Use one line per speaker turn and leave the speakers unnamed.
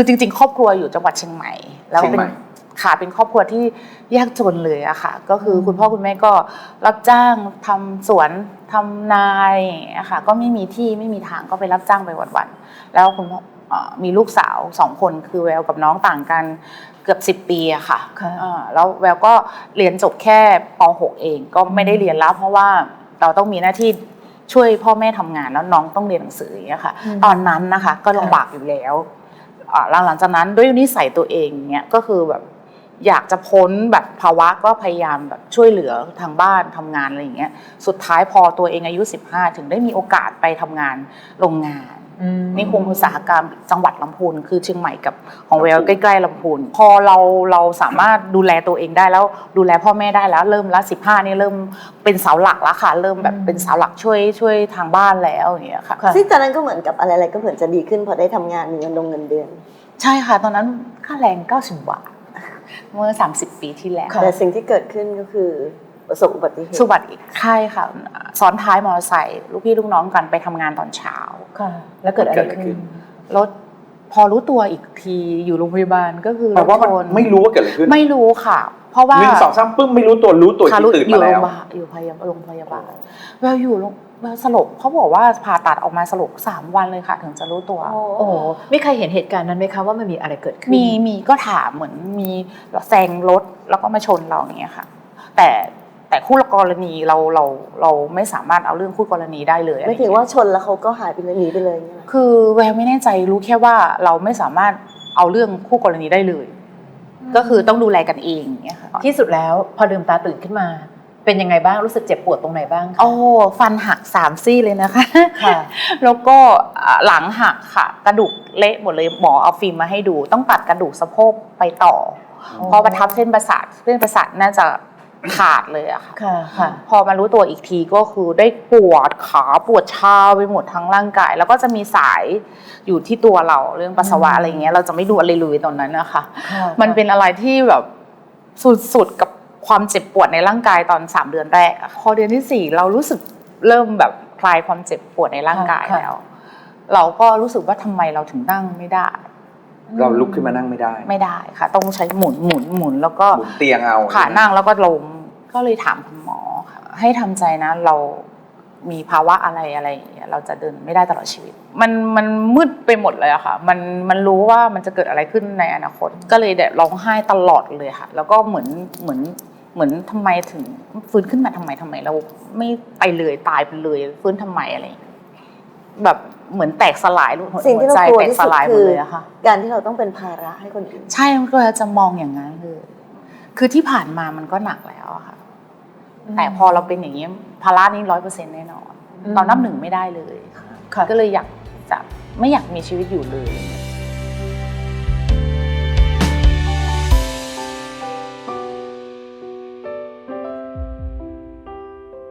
คือจริง ๆ ครอบครัวอยู่จังหวัดเชียงใหม่ แล้ว
เชียง
เป็น
ใหม่
ค่ะเป็นครอบครัวที่ยากจนเลยอะค่ะ ก็คือคุณพ่อคุณแม่ก็รับจ้างทำสวนทำนาอะไรอย่างเงี้ยค่ะก็ไม่มีที่ไม่มีทางก็ไปรับจ้างไปวันๆแล้วคุณพ่อเอ่อมีลูกสาวสองคนคือแววกับน้องต่างกันเกือบสิบ10ปีอะค่ะ
ค่ะ
เอ่อแล้วแววก็เรียนจบแค่ป .6 เองก็ไม่ได้เรียนแล้วเพราะว่าเราต้องมีหน้าที่ช่วยพ่อแม่ทำงานแล้วน้องต้องเรียนหนังสืออย่างเงี้ยค่ะ
อืม
ตอนนั้นนะคะก็ลำบากอยู่แล้วอ่า หลังจากนั้นด้วยนิสัยตัวเองเนี่ยก็คือแบบอยากจะพ้นแบบภาวะก็พยายามแบบช่วยเหลือทางบ้านทำงานอะไรอย่างเงี้ย สุดท้ายพอตัวเองอายุ 15 ถึงได้มีโอกาสไปทำงานโรงงาน นิคมอุตสาหกรรมจังหวัดลำพูนคือเชียงใหม่กับของเวลใกล้ๆลำพูนพอเราเราสามารถดูแลตัวเองได้แล้วดูแลพ่อแม่ได้แล้ว เริ่มละสิบห้านี่เริ่มเป็นเสาหลักแล้วค่ะ เริ่มแบบเป็นเสาหลักช่วยช่วยทางบ้านแล้วอย่างเงี้ยค่ะ
ค่ะ
ซึ่งตอนนั้นก็เหมือนกับอะไรๆก็เหมือนจะดีขึ้นพอได้ทำงานมีเงินดงเงินเดือน
ใช่ค่ะ ตอนนั้นค่าแรง90บาทเมื่อ 30 ปีที่แล้ว
ค่ะ
แต่สิ่งที่เกิดขึ้นก็คือ ประสบอุบัติเหตุ
สุบัติอีกใช่ค่ะ ซ้อนท้ายมอเตอร์ไซค์ลูกพี่ลูกน้องกันไปทำงานตอนเช้า
ค่ะ แล้วเกิดอะไร
เกิดอะไรขึ้
ขึ้
น
น
รถพอรู้ตัวอีกทีอยู่โรงพยาบาลก็คือ
แปลว่ามัน
รถชน
ไม่รู้ว่าเกิดอะไรขึ้น
ไม่รู้ค่ะ เพราะว่า
หนึ่งสองสามปึ้มไม่รู้ตัวรู้ตัว
ค่ะ
ที่
รู้
ตื่น
อ
มา
ยู่โร
แล้
งพ
ว
ยาบาลอยู่พยาบาลโรงพยาบาลแววอยู่โรงแววสลบเขาบอกว่าผ่าตัดออกมาสลบสามวันเลยค่ะ ถึงจะรู้ตัว
โอ้โหมีใครเห็นเหตุการณ์นั้นไหมคะว่ามันมีอะไรเกิดขึ้น
มีมีก็ถามเหมือนมีแซงรถแล้วก็มาชนเราอย่างเงี้ยค่ะ แต่ แต่คู่กรณีเราเราเราไม่สามารถเอาเรื่องคู่กรณีได้เลย
ไม่ถึงว่าชนแล้วเขาก็หายไปเลยหนีไปเลยเนี่ยนะ
คือแววไม่แน่ใจรู้แค่ว่าเราไม่สามารถเอาเรื่องคู่กรณีได้เลย ก็คือต้องดูแลกันเองอย่างเงี้ยค่ะ
ที่สุดแล้วพอลืมตาตื่นขึ้นมา เป็นยังไงบ้างรู้สึกเจ็บปวดตรงไหนบ้างคะ
โอ้ฟันหักสามซี่เลยนะคะ
ค่ะ
แล้วก็อ่าหลังหักค่ะ กระดูกเละหมดเลยหมอเอาฟิล์มมาให้ดู ต้องตัดกระดูกสะโพกไปต่ออ
อ
พอประทับเส้นประสาทเส้นประสาทน่าจะ ขาดเลยอะค่ะ
ค่ะค่ะ
พอมารู้ตัวอีกทีก็คือได้ปวดขาปวดชาไปหมดทั้งร่างกาย แล้วก็จะมีสายอยู่ที่ตัวเราเรื่องปัสสาวะ
อืม
อะไรเงี้ยเราจะไม่ดูอะไรเลยตอนนั้นนะคะ
ค่ะ
มันเป็นอะไรที่แบบสุดๆกับความเจ็บปวดในร่างกายตอนสามเดือนแรกอะพอเดือนที่สี่เรารู้สึกเริ่มแบบคลายความเจ็บปวดในร่างกายแล้ว เราก็รู้สึกว่าทำไมเราถึงนั่งไม่ได้
เราลุกขึ้นมานั่งไม่ได้
ไม่ได้ค่ะ ต้องใช้หมุนหมุนหมุนแล้วก็
หมุนเตียงเอา
ขานั่งแล้วก็ล้มก็เลยถามคุณหมอค่ะให้ทำใจนะเรามีภาวะอะไรอะไรอย่างเงี้ยเราจะเดินไม่ได้ตลอดชีวิต มันมันมืดไปหมดเลยอะค่ะ มันมันรู้ว่ามันจะเกิดอะไรขึ้นในอนาคต ก็เลยแบบร้องไห้ตลอดเลยค่ะ แล้วก็เหมือนเหมือนเหมือนทำไมถึงฟื้นขึ้นมาทำไมทำไมเราไม่ไปเลยตายไปเลยฟื้นทำไมอะไรอย่างเงี้ย แบบเหมือนแตกสลายหัว
สิ่งที่
หัว
เรา
ใจ
กลัว
แตก
ที่
ส
สุด
ลายหม
คื
ด
อ
เลยอะค่ะ
การที่เราต้องเป็นภาระให้คนอื่น
ใช่มันก็จะมองอย่างนั้นเลย คือที่ผ่านมามันก็หนักแล้วอะค่ะ แต่พอเราเป็นอย่างนี้ภาระนี้ร้อยเปอร์เซ็นต์แน่นอน
อืม
เรานับหนึ่งไม่ได้เลย
ค่ะ
ก็เลยอยากจะไม่อยากมีชีวิตอยู่เลย